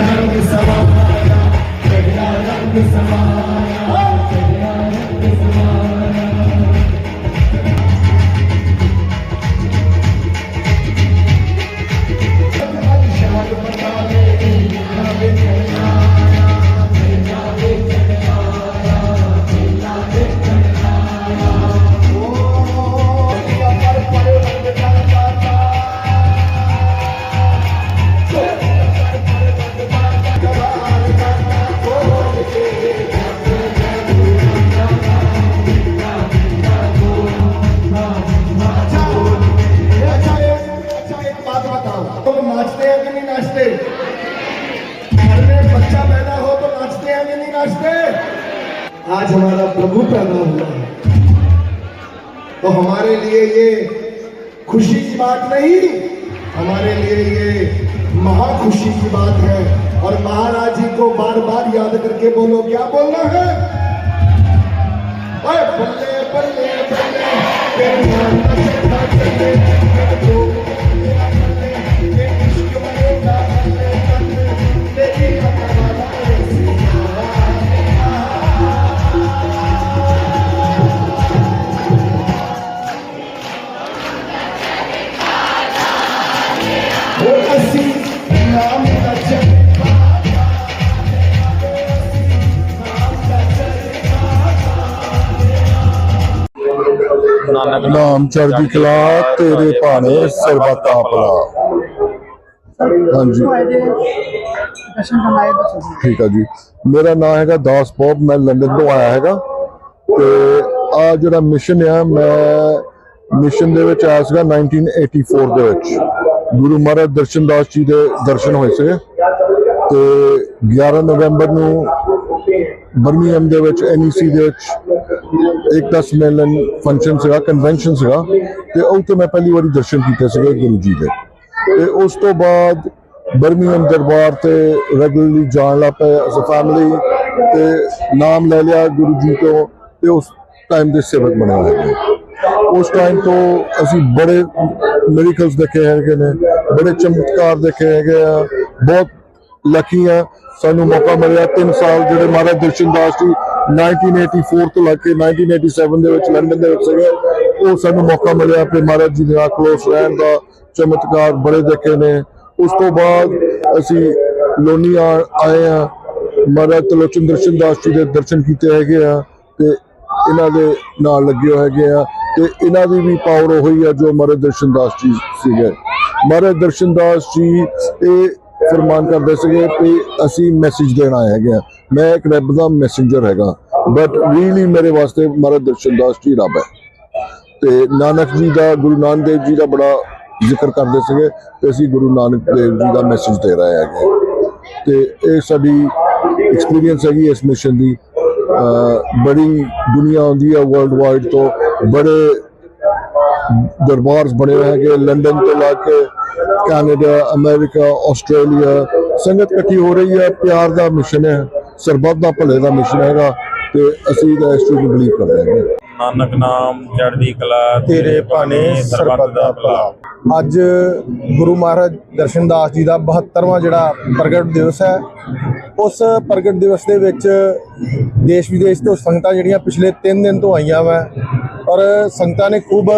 अच्छा नाचते आज हमारा प्रभु पैदा हुआ है। तो हमारे लिए ये खुशी की बात नहीं, हमारे लिए ये महा खुशी की बात है। और महाराज जी को बार बार याद करके बोलो, क्या बोलना है? बल्ले बल्ले बल्ले। ਨਾਮ ਚੜ੍ਹਦੀ ਕਲਾ ਤੇਰੇ ਭਾਣੇ ਸਰਬਤਾ ਭਲਾ। ਹਾਂਜੀ। ਠੀਕ ਆ ਜੀ। ਮੇਰਾ ਨਾਮ ਹੈਗਾ ਦਾਸ ਪੋਪ ਮੈਂ ਲੰਡਨ ਤੋਂ ਆਇਆ ਹੈਗਾ। ਤੇ ਆ ਜਿਹੜਾ ਮਿਸ਼ਨ ਆ ਮੈਂ ਮਿਸ਼ਨ ਦੇ ਵਿੱਚ ਆਇਆ ਸੀਗਾ 1984 ਦੇ ਵਿੱਚ। ਗੁਰੂ ਮਹਾਰਾਜ ਦਰਸ਼ਨਦਾਸ ਜੀ ਦੇ ਦਰਸ਼ਨ ਹੋਏ ਸੀਗੇ ਤੇ 11 ਨਵੰਬਰ ਨੂੰ ਬਰਮਿੰਗਮ ਦੇ ਵਿੱਚ ਐਨਈਸੀ ਦੇ ਵਿੱਚ ਇੱਕ ਦਸ ਮੈਲਨ ਫੰਕਸ਼ਨ ਸੀਗਾ ਕਨਵੈਨਸ਼ਨ ਸੀਗਾ ਤੇ ਉਹ ਤੇ ਮੈਂ ਪਹਿਲੀ ਵਾਰੀ ਦਰਸ਼ਨ ਕੀਤੇ ਸੀਗੇ ਗੁਰੂ ਜੀ ਦੇ। ਤੇ ਉਸ ਤੋਂ ਬਾਅਦ ਬਰਮਿੰਗਮ ਦਰਬਾਰ ਤੇ ਰੈਗੂਲਰਲੀ ਜਾਣ ਲੱਗ ਪਏ ਐਸ ਅ ਫੈਮਿਲੀ ਤੇ ਨਾਮ ਲੈ ਲਿਆ ਗੁਰੂ ਜੀ ਤੋਂ ਤੇ ਉਸ ਟਾਈਮ ਦੇ ਸੇਵਕ ਬਣੇ ਹੋਏ ਉਸ ਟਾਈਮ ਤੋਂ ਅਸੀਂ ਬੜੇ ਮਿਰੇਕਲਸ ਦੇਖੇ ਹੈਗੇ ਨੇ, ਬੜੇ ਚਮਤਕਾਰ ਦੇਖੇ ਹੈਗੇ ਆ, ਬਹੁਤ ਲੱਕੀ ਆ। ਸਾਨੂੰ ਮੌਕਾ ਮਿਲਿਆ 3 ਸਾਲ ਜਿਹੜੇ ਮਹਾਰਾਜ ਦਰਸ਼ਨਦਾਸ ਜੀ 1984 ਤੋਂ ਲੈ ਕੇ 1987 ਦੇ ਵਿੱਚ ਲੰਡਨ ਦੇ ਵਿੱਚ ਸੀਗੇ, ਉਹ ਸਾਨੂੰ ਮੌਕਾ ਮਿਲਿਆ ਆਪਣੇ ਮਹਾਰਾਜ ਜੀ ਦੇ ਨਾਲ ਕਲੋਸ ਰਹਿਣ ਦਾ ਚਮਤਕਾਰ ਬੜੇ ਦੇਖੇ ਨੇ। ਉਸ ਤੋਂ ਬਾਅਦ ਅਸੀਂ ਲੋਨੀ ਆਏ ਆ, ਮਹਾਰਾਜ ਤਲੋਚਨ ਦਰਸ਼ਨਦਾਸ ਜੀ ਦੇ ਦਰਸ਼ਨ ਕੀਤੇ ਹੈਗੇ ਆ ਤੇ ਇਹਨਾਂ ਦੇ ਨਾਲ ਲੱਗੇ ਹੋਏ ਹੈਗੇ ਆ। ਤੇ ਇਹਨਾਂ ਦੀ ਵੀ ਪਾਵਰ ਉਹੀ ਆ ਜੋ ਮਹਾਰਾਜ ਦਰਸ਼ਨਦਾਸ ਜੀ ਸੀਗੇ। ਮਹਾਰਾਜ ਦਰਸ਼ਨਦਾਸ ਜੀ ਇਹ ਫਰਮਾਨ ਕਰਦੇ ਸੀਗੇ ਕਿ ਅਸੀਂ ਮੈਸੇਜ ਦੇਣਾ ਆਏ ਹੈਗੇ ਆ। ਮੈਂ ਇੱਕ ਰੱਬ ਦਾ ਮੈਸੇਂਜਰ ਹੈਗਾ। ਬਟ ਰੀਲੀ ਮੇਰੇ ਵਾਸਤੇ ਮਹਾਰਾਜ ਦਰਸ਼ਨਦਾਸ ਜੀ ਰੱਬ ਹੈ। ਤੇ ਨਾਨਕ ਜੀ ਦਾ, ਗੁਰੂ ਨਾਨਕ ਦੇਵ ਜੀ ਦਾ ਬੜਾ ਜ਼ਿਕਰ ਕਰਦੇ ਸੀਗੇ ਤੇ ਅਸੀਂ ਗੁਰੂ ਨਾਨਕ ਦੇਵ ਜੀ ਦਾ ਮੈਸੇਜ ਦੇ ਰਹੇ ਹੈਗੇ ਤੇ ਇਹ ਸਾਡੀ ਐਕਸਪੀਰੀਅੰਸ ਹੈਗੀ ਇਸ ਮਿਸ਼ਨ ਦੀ। ਬੜੀ ਦੁਨੀਆ ਆਉਂਦੀ ਹੈ ਵਰਲਡ ਵਾਈਡ ਤੋਂ। ਬੜੇ ਦਰਬਾਰਸ ਬਣੇ ਹੋਏ ਹੈਗੇ ਲੰਡਨ ਤੋਂ ਲਾ ਕੇ ਕੈਨੇਡਾ ਅਮਰੀਕਾ ਆਸਟ੍ਰੇਲੀਆ ਸੰਗਤ ਇਕੱਠੀ ਹੋ ਰਹੀ ਹੈ ਪਿਆਰ ਦਾ ਮਿਸ਼ਨ ਹੈ ਸਰਬੱਤ ਦਾ ਭਲੇ ਦਾ ਮਿਸ਼ਨ ਹੈਗਾ ਤੇ ਅਸੀਂ ਤਾਂ ਇਸ ਨੂੰ ਬਲੀਵ ਕਰਦੇ ਹੈਗੇ। ਨਾਨਕ ਨਾਮ ਚੜ੍ਹਦੀ ਕਲਾ ਤੇਰੇ ਭਾਣੇ ਸਰਬੱਤ ਦਾ ਭਲਾ। ਅੱਜ ਗੁਰੂ ਮਹਾਰਾਜ ਦਰਸ਼ਨਦਾਸ ਜੀ ਦਾ 72ਵਾਂ ਜਿਹੜਾ ਪ੍ਰਗਟ ਦਿਵਸ ਹੈ ਉਸ ਪ੍ਰਗਟ ਦਿਵਸ ਦੇ ਵਿੱਚ ਦੇਸ਼ ਵਿਦੇਸ਼ ਤੋਂ ਸੰਗਤਾਂ ਜਿਹੜੀਆਂ ਪਿਛਲੇ 3 ਦਿਨ ਤੋਂ ਆਈਆਂ ਵਾ ਔਰ ਸੰਗਤਾਂ ਨੇ ਖੂਬ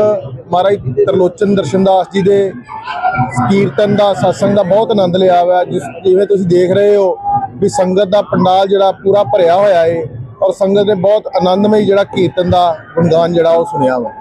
ਮਹਾਰਾਜ ਤਰਲੋਚਨ ਦਰਸ਼ਨਦਾਸ ਜੀ ਦੇ ਕੀਰਤਨ ਦਾ, satsang ਦਾ ਬਹੁਤ ਆਨੰਦ ਲਿਆ ਵਾ ਜਿਸ ਜਿਵੇਂ ਤੁਸੀਂ ਦੇਖ ਰਹੇ ਹੋ ਵੀ ਸੰਗਤ ਦਾ ਪੰਡਾਲ ਜਿਹੜਾ ਪੂਰਾ ਭਰਿਆ ਹੋਇਆ ਏ ਔਰ ਸੰਗਤ ਨੇ ਬਹੁਤ ਆਨੰਦਮਈ ਜਿਹੜਾ ਕੀਰਤਨ ਦਾ ਗੁਣਗਾਨ ਜਿਹੜਾ ਉਹ ਸੁਣਿਆ ਵਾ।